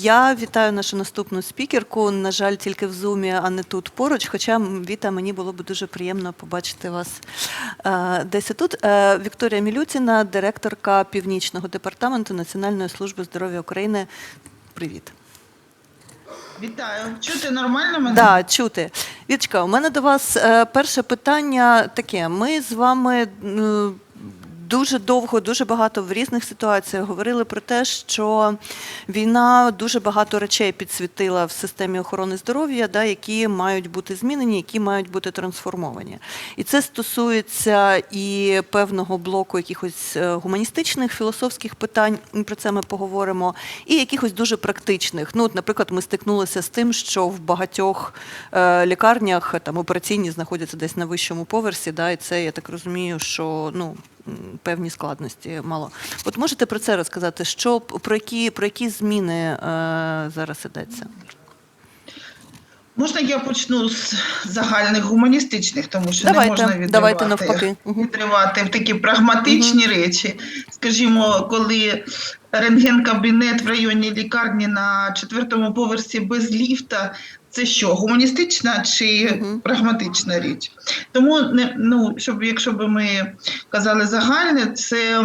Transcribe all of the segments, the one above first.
Я вітаю нашу наступну спікерку. На жаль, тільки в зумі, а не тут поруч. Хоча Віта, мені було б дуже приємно побачити вас е, десь тут. Е, Вікторія Мілютіна, директорка Північного департаменту Національної служби здоров'я України. Привіт. Вітаю. Чути нормально мене? Да, чути. Віточка, у мене до вас е, перше питання таке. Ми з вами дуже довго, дуже багато в різних ситуаціях говорили про те, що війна дуже багато речей підсвітила в системі охорони здоров'я, да, які мають бути змінені, які мають бути трансформовані. І це стосується і певного блоку якихось е, гуманістичних, філософських питань. Про це ми поговоримо, і якихось дуже практичних. Ну, от, наприклад, ми стикнулися з тим, що в багатьох е, лікарнях там операційні знаходяться десь на вищому поверсі, да, і це я так розумію, що ну. Певні складності мало. От можете про це розказати, що про які про які зміни е, зараз йдеться? Можна я почну з загальних гуманістичних, тому що Давайте, не можна відривати, давайте навпаки. Відривати в такі прагматичні речі. Скажімо, коли рентген-кабінет в районній лікарні на четвертому поверсі без ліфта. Це що, гуманістична чи Мгм. прагматична річ? Тому не ну, щоб якщо б ми казали загальне, це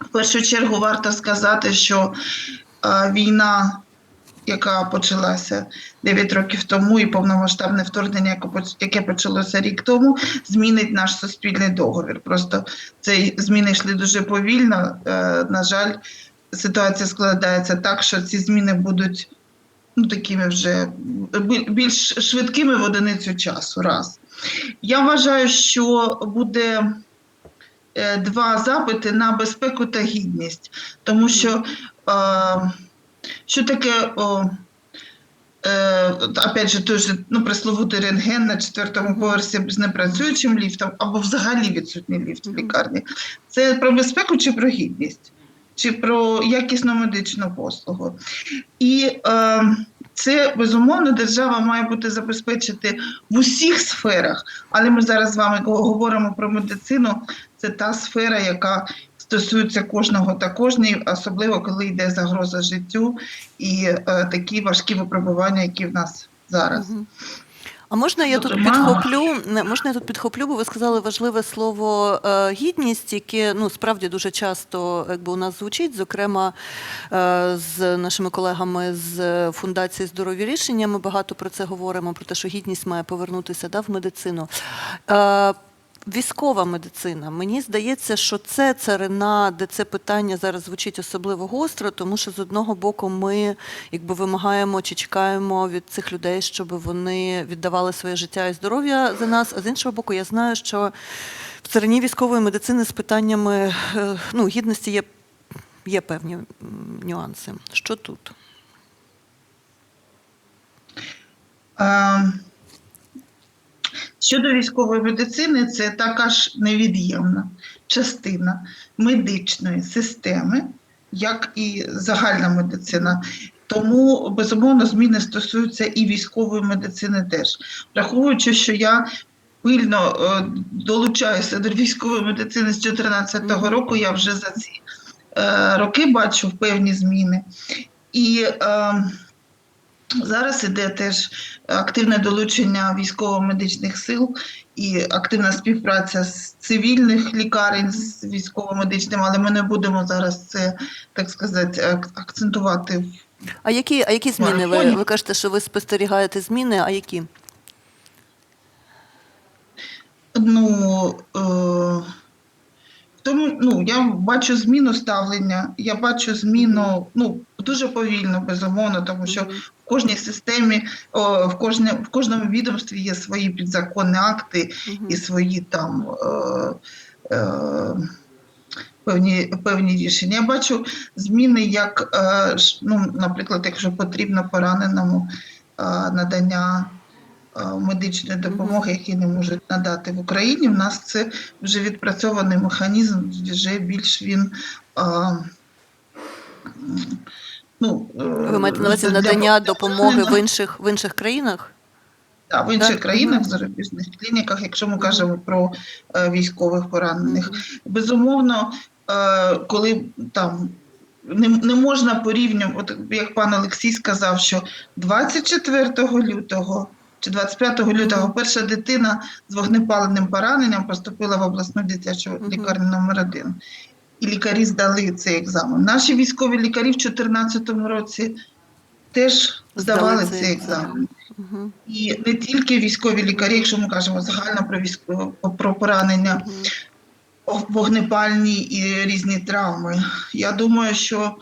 в першу чергу варто сказати, що е, війна, яка почалася 9 років тому, і повномасштабне вторгнення, яке яке почалося рік тому, змінить наш суспільний договір. Просто ці зміни йшли дуже повільно. Е, на жаль, ситуація складається так, що ці зміни будуть ну, такими вже більш швидкими в одиницю часу. Раз. Я вважаю, що буде е, два запити на безпеку та гідність, тому що е, що таке. О, Е, опять же, той же ну, пресловутий рентген на четвертому поверсі з непрацюючим ліфтом або взагалі відсутній ліфт в лікарні. Це про безпеку чи про гідність, чи про якісну медичну послугу. І е, це безумовно держава має бути забезпечити в усіх сферах. Але ми зараз з вами говоримо про медицину. Це та сфера, яка стосується кожного та кожної, особливо коли йде загроза життю і е, такі важкі випробування, які в нас зараз. А можна я тут підхоплю? Можна я тут підхоплю, бо ви сказали важливе слово е, гідність, яке ну справді дуже часто якби у нас звучить, зокрема е, з нашими колегами з фундації здорові рішення. Ми багато про це говоримо, про те, що гідність має повернутися да, в медицину. Військова медицина. Мені здається, що це царина, де це питання зараз звучить особливо гостро, тому що з одного боку ми якби вимагаємо чи чекаємо від цих людей, щоб вони віддавали своє життя і здоров'я за нас. А з іншого боку, я знаю, що в царині військової медицини з питаннями е, ну, гідності є, є певні нюанси. Що тут? Е, Щодо військової медицини, це така ж невід'ємна частина медичної системи, як і загальна медицина. Тому, безумовно, зміни стосуються і військової медицини теж. Враховуючи, що я пильно е, долучаюся до військової медицини з 2014 року, я вже за ці е, роки бачу певні зміни. І е, Зараз іде теж активне долучення військово-медичних сил і активна співпраця з цивільних лікарень з військово-медичним, але ми не будемо зараз це, так сказати, ак- акцентувати. А які, а які зміни? Ви, ви кажете, що ви спостерігаєте зміни, а які? Ну, е, тому ну, я бачу зміну ставлення, я бачу зміну ну, дуже повільно, безумовно, тому що в кожній системі, в, кожне, в кожному відомстві є свої підзаконні акти. І свої там е, е, певні, певні рішення. Я бачу зміни, як, е, ну, наприклад, якщо потрібно пораненому е, надання е, медичної допомоги, які не можуть надати в Україні. В нас це вже відпрацьований механізм, вже більш він. м, Ну, е, Ви маєте на увазі надання для допомоги в інших, в інших країнах? Да, в інших Так, країнах, в зарубіжних клініках, якщо ми кажемо про е, військових поранених. Безумовно, е, коли там не, не можна порівнювати, от як пан Олексій сказав, що 24 лютого чи 25 лютого перша дитина з вогнепаленим пораненням поступила в обласну дитячу лікарню номер 1 І лікарі здали цей екзамен. Наші військові лікарі в 2014 році теж здавали Здали цей екзамен. Мгм. І не тільки військові лікарі, якщо ми кажемо загально про військове про поранення, Мгм. вогнепальні і різні травми. Я думаю, що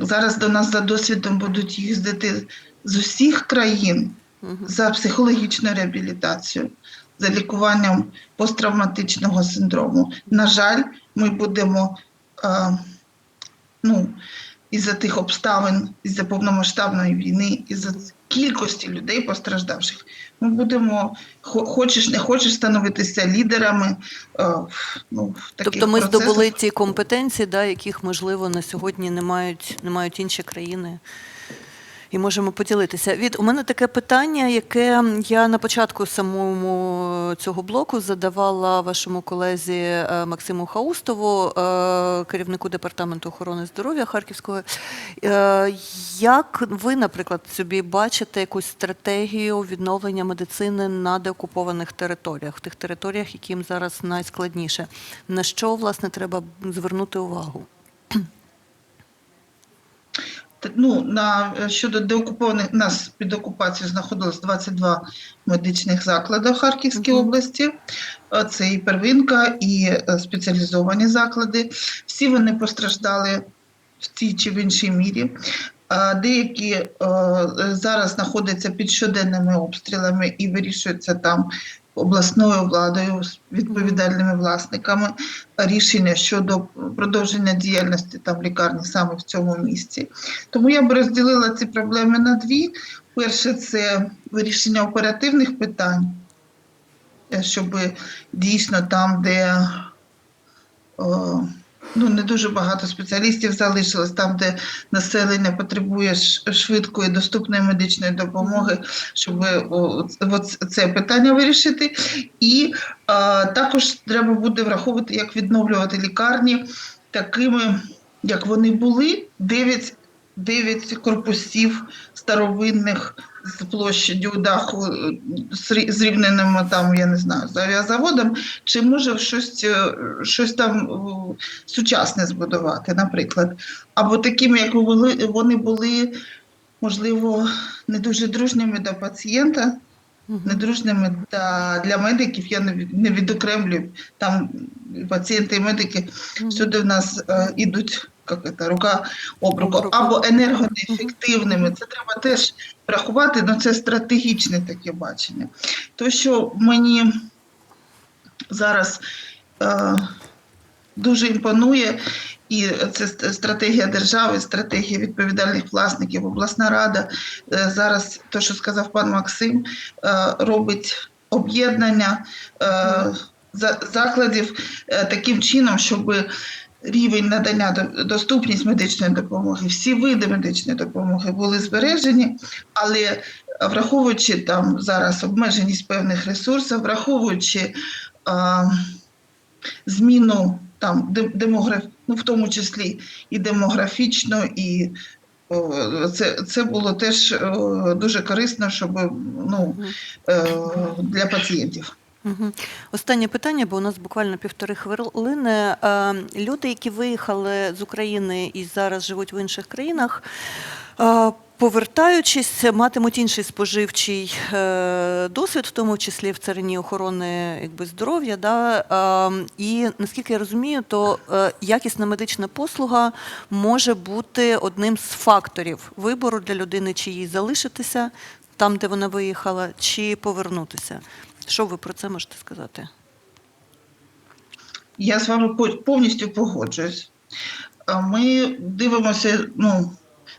зараз до нас за досвідом будуть їздити з усіх країн Мгм. за психологічною реабілітацією, за лікуванням посттравматичного синдрому. На жаль, ми будемо е, ну, із-за тих обставин, із-за повномасштабної війни, із-за кількості людей постраждавших, ми будемо, хочеш не хочеш, становитися лідерами. е, ну, в таких Тобто ми процесах. здобули ті компетенції, да, яких, можливо, на сьогодні не мають, не мають інші країни. І можемо поділитися. Від у мене таке питання, яке я на початку самому цього блоку задавала вашому колезі е, Максиму Хаустову, е, керівнику департаменту охорони здоров'я Харківського. Е, Як ви, наприклад, собі бачите якусь стратегію відновлення медицини на деокупованих територіях, в тих територіях, яким зараз найскладніше? На що власне треба звернути увагу? Ну, на, щодо деокупованих, нас під окупацією знаходилось 22 медичних заклади в Харківській Мгм. області. Е, Це і первинка, і е, спеціалізовані заклади. Всі вони постраждали в тій чи в іншій мірі. Деякі е, зараз знаходяться під щоденними обстрілами і вирішуються там обласною владою відповідальними власниками рішення щодо продовження діяльності там лікарні саме в цьому місці. Тому я б розділила ці проблеми на дві. Перше це вирішення оперативних питань, е, щоб дійсно там, де о, ну, не дуже багато спеціалістів залишилось, там, де населення потребує швидкої доступної медичної допомоги, щоб о, це питання вирішити. І а, також треба буде враховувати, як відновлювати лікарні такими, як вони були, 9, 9 корпусів старовинних з площадю даху е, зрівненими там, я не знаю, з авіазаводом, чи може щось, е, щось там сучасне збудувати, наприклад. Або такими, як вони були, можливо, не дуже дружніми до пацієнта. Недружними та для медиків я не від- не відокремлюю. Там пацієнти і медики всюди в нас е, ідуть як це, рука об Об руку. або енергонеефективними. Це треба теж врахувати, але це стратегічне таке бачення. То, що мені зараз е, дуже імпонує, і це стратегія держави, стратегія відповідальних власників, обласна рада. Е, Зараз, то, що сказав пан Максим, е, робить об'єднання е, закладів таким чином, щоб рівень надання до- доступність медичної допомоги, всі види медичної допомоги були збережені, але враховуючи там зараз обмеженість певних ресурсів, враховуючи зміну там де- демограф, ну в тому числі і демографічно, і це, це було теж дуже корисно, щоб ну, е, для пацієнтів. Останнє питання, бо у нас буквально півтори хвилини. Е, Люди, які виїхали з України і зараз живуть в інших країнах, е, повертаючись, матимуть інший споживчий е, досвід, в тому числі в царині охорони якби, здоров'я. Да? Е, І наскільки я розумію, то е, якісна медична послуга може бути одним з факторів вибору для людини, чи їй залишитися там, де вона виїхала, чи повернутися. Що ви про це можете сказати? Я з вами по- повністю погоджуюсь. Ми дивимося ну,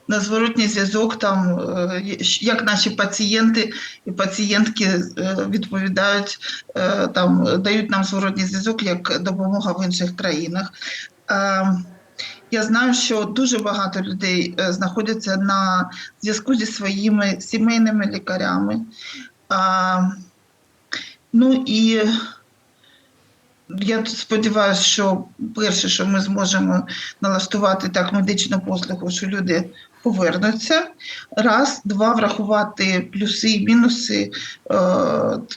на зворотній зв'язок, там, е, як наші пацієнти і пацієнтки е, відповідають, е, там, дають нам зворотній зв'язок як допомога в інших країнах. Я знаю, що дуже багато людей знаходяться на зв'язку зі своїми сімейними лікарями. Ну і я сподіваюся, що перше, що ми зможемо налаштувати так медичну послугу, що люди повернуться. Раз, два, врахувати плюси і мінуси е,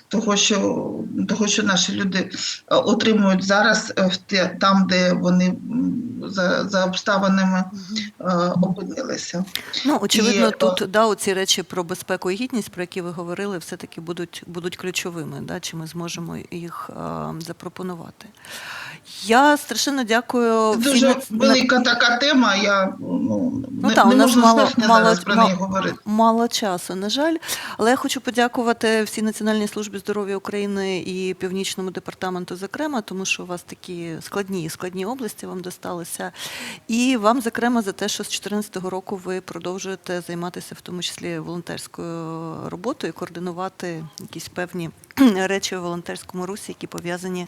того, що, того, що наші люди е, отримують зараз е, в те, там, де вони за, за обставинами е, опинилися. Ну, очевидно, І, тут да, ці речі про безпеку і гідність, про які ви говорили, все-таки будуть, будуть ключовими, да, чи ми зможемо їх е, запропонувати. Я страшенно дякую Дуже нац- велика така тема. Я ну, не, та, у не нас можу мало- достатньо мало- зараз про мало- неї говорити. Мало часу, на жаль. Але я хочу подякувати всій Національній службі здоров'я України і Північному департаменту, зокрема, тому що у вас такі складні складні області вам досталися. І вам, зокрема, за те, що з 2014 року ви продовжуєте займатися в тому числі волонтерською роботою, координувати якісь певні речі у волонтерському русі, які пов'язані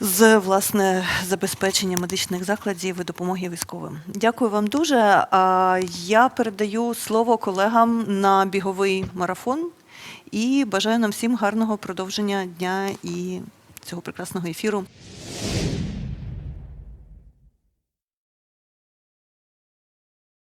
з власне забезпечення медичних закладів і допомоги військовим. Дякую вам дуже. Я передаю слово колегам на біговий марафон і бажаю нам всім гарного продовження дня і цього прекрасного ефіру.